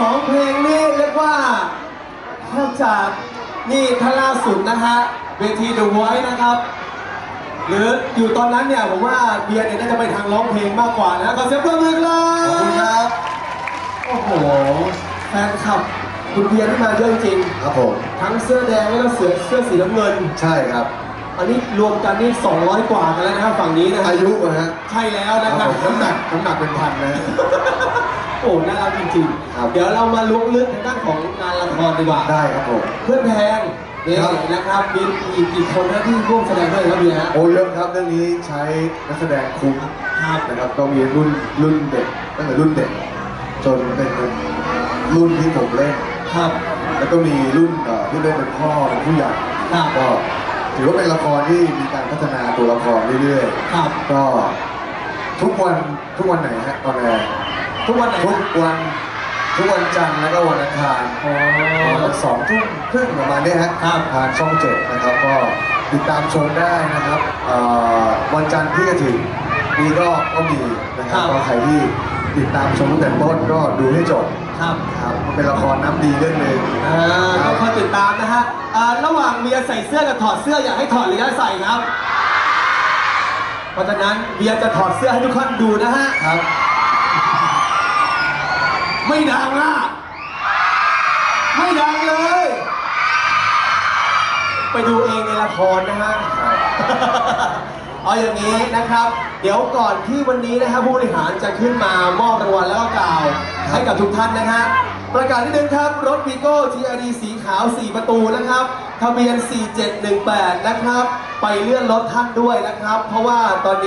สองเพลงนี่เรียกว่าแทบจะนี่ท่านล่าสุดนะฮะเวที The Voice นะครับ หรืออยู่ตอนนั้นเนี่ยผมว่าเบียร์เนี่ยน่าจะไปทางร้องเพลงมากกว่านะขอเสียงปรบมือเลยขอบคุณครับ โอ้โหแฟนคลับคุณเบียร์ที่มาเยอะจริงครับผม ทั้งเสื้อแดงแล้วก็เสื้อเสื้อสีน้ำเงิน ใช่ครับ อันนี้รวมกันนี่200 กว่ากันแล้วนะครับฝั่งนี้นะฮะอายุนะฮะใช่แล้วคนะรับครับผมน้ำหนักน้ำหนักเป็นพันนะฮะโอ้น่ารักจริงครับๆ เดี๋ยวเรามาลุกลึกทางด้านของงานละครดีกว่า ได้ครับผม เพื่อนแพงนี่ครับ นะครับมีอีกกี่คนนะที่ร่วมแสดงด้วยครับเบียร์ฮะ โอ้เยอะครับเรื่องนี้ใช้นักแสดงคุ้มครับ นะครับก็มีรุ่นรุ่นเด็กตั้งแต่รุ่นเด็ก จนเป็นรุ่นที่ผมเล่น ครับ แล้วก็มีรุ่นเอ่อที่เล่นเป็นพ่อเป็นผู้ใหญ่ครับ ก็ถือว่าเป็นละครที่มีการพัฒนาตัวละครเรื่อยครับ ๆ ก็ทุกวันทุกวันไหนฮะตอนแรก ทุกวันไหนทุกฮะวันทุกวันจันทร์แล้วก็วันอังคารอ๋อประมาณสองทุ่มครึ่งประมาณเนี้ยฮะครับทางช่องเจ็ดนะครับ ก็ติดตามชมได้นะครับเอ่อวันจันทร์ที่จะถึงนี้ก็ก็มีนะครับก็ใครที่ติดตามชมตั้งแต่ต้นก็ดูให้จบครับครับมันเป็นละครน้ำดีเรื่องหนึ่งอ่าก็คอยติดตามนะฮะอ่าระหว่างเบียร์ใส่เสื้อกับถอดเสื้ออยากให้ถอดหรืออยากให้ใส่ครับ เพราะฉะนั้นเบียร์จะถอดเสื้อให้ทุกท่านดูนะฮะครับ ไม่ดังอะไม่ดังเลย ไปดูเองในละครนะฮะเอาอย่างนี้นะครับ เดี๋ยวก่อนที่วันนี้นะครับผู้บริหารจะขึ้นมามอบรางวัลแล้วก็กล่าว ให้กับทุกท่านนะฮะประกาศที่หนึ่งครับรถวีโก้ TRD สีขาว 4 ประตูนะครับทะเบียน 4718 นะครับ ไปเลื่อนรถท่านด้วยนะครับ เพราะว่าตอนนี้